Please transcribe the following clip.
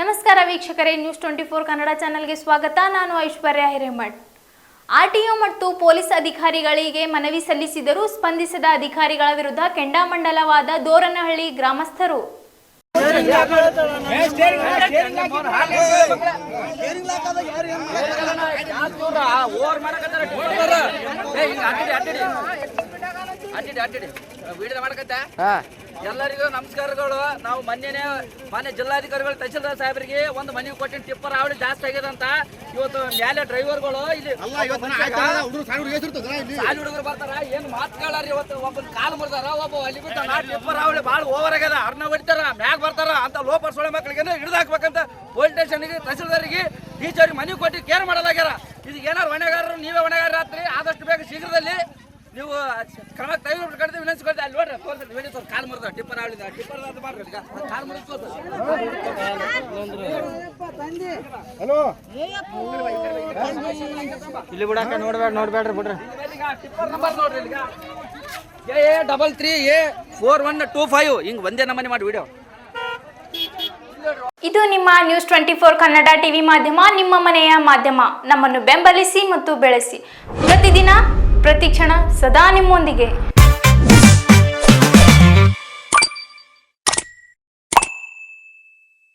ನಮಸ್ಕಾರ ವೀಕ್ಷಕರೇ news twenty four Kannada ಚಾನಲ್ಗೆ ಸ್ವಾಗತ. ನಾನು ಐಶ್ವರ್ಯ ಹಿರೇಮಠ್. ಆರ್ಟಿಒ ಮತ್ತು ಪೊಲೀಸ್ ಅಧಿಕಾರಿಗಳಿಗೆ ಮನವಿ ಸಲ್ಲಿಸಿದರೂ ಸ್ಪಂದಿಸದ ಅಧಿಕಾರಿಗಳ ವಿರುದ್ಧ ಕೆಂಡಾಮಂಡಲವಾದ ದೋರನಹಳ್ಳಿ ಗ್ರಾಮಸ್ಥರು. ಎಲ್ಲರಿಗೂ ನಮಸ್ಕಾರಗಳು. ನಾವು ಮೊನ್ನೆನೆ ಮಾನ್ಯ ಜಿಲ್ಲಾಧಿಕಾರಿಗಳು ತಹಸೀಲ್ದಾರ್ ಸಾಹೇಬರಿಗೆ ಒಂದು ಮನೆ ಕೊಟ್ಟಿನ ಟಿಪ್ಪರ್ ಅವಳಿ ಜಾಸ್ತಿ ಆಗಿದೆ ಅಂತ. ಇವತ್ತು ಮ್ಯಾಲೆ ಡ್ರೈವರ್ಗಳು ಇಲ್ಲಿ ಸಾಲಿ ಹುಡುಗರು ಬರ್ತಾರ ಏನ್ ಮಾತುಗಳಾರ ಇವತ್ತು? ಒಬ್ಬನ ಕಾಲ್ ಮುರಿದಾರ ಒಬ್ಬ ಅಲ್ಲಿ ಟಿಪ್ಪರ್ ಅವಳಿ ಭಾಳ ಓವರ್ ಆಗ್ಯದ. ಅರ್ನ ಹೊಡಿತಾರ ಮ್ಯಾಗ್ ಬರ್ತಾರ ಅಂತ ಲೋಪರ್ ಸೊಳ್ಳೆ ಮಕ್ಕಳಿಗೆ ಹಿಡಿದು ಹಾಕ್ಬೇಕಂತ ಪೊಲೀಸ್ ಸ್ಟೇಷನ್ಗೆ ತಹಸೀಲ್ದಾರಿಗೆ ಟೀಚರ್ಗೆ ಮನೆ ಕೊಟ್ಟಿ ಕೇರ್ ಮಾಡಲಾಗ್ಯಾರ. ಇದು ಏನಾರು ಹೊಣೆಗಾರರು ನೀವೇ ಹೊಣೆಗಾರ ರಾತ್ರಿ ಆದಷ್ಟು ಬೇಗ ಶೀಘ್ರದಲ್ಲಿ ನೀವು ಕ್ರಮ ತೆಗೆದುಕೊಂಡು ವಿನಂತಿ ಕೊಡ್ತೀವಿ ಅಲ್ಲಿ ನೋಡ್ರಿ ತೋರಿಸಿ ವಿಡಿಯೋ ತೋರಿಸಿ ಕಾಲು ಮುರಿದ ಟಿಪ್ಪರ್ ಅವಳಿದ ಟಿಪ್ಪರ್ ಅದು ಮಾಡ್ರಿ ಈಗ. ಕಾಲ್ ಮುರಿದು ಇಲ್ಲಿ ಬಿಡಾಕ ನೋಡ್ಬೇಡ ನೋಡ್ಬೇಡ್ರಿ ಬಿಡ್ರಿ. ಟಿಪ್ಪರ್ ನಂಬರ್ ನೋಡ್ರಿ ಈಗ. A A double three A four one two five ಹಿಂಗೆ ಒಂದೇ ನಮೂನೆ ಮಾಡಿ ವಿಡಿಯೋ ಇದು ನಿಮ್ಮ news twenty four Kannada TV ಮಾಧ್ಯಮ ನಿಮ್ಮ ಮನೆಯ ಮಾಧ್ಯಮ. ನಮ್ಮನ್ನು ಬೆಂಬಲಿಸಿ ಮತ್ತು ಬೆಳೆಸಿ. ಪ್ರತಿದಿನ ಪ್ರತಿಕ್ಷಣ ಸದಾ ನಿಮ್ಮೊಂದಿಗೆ.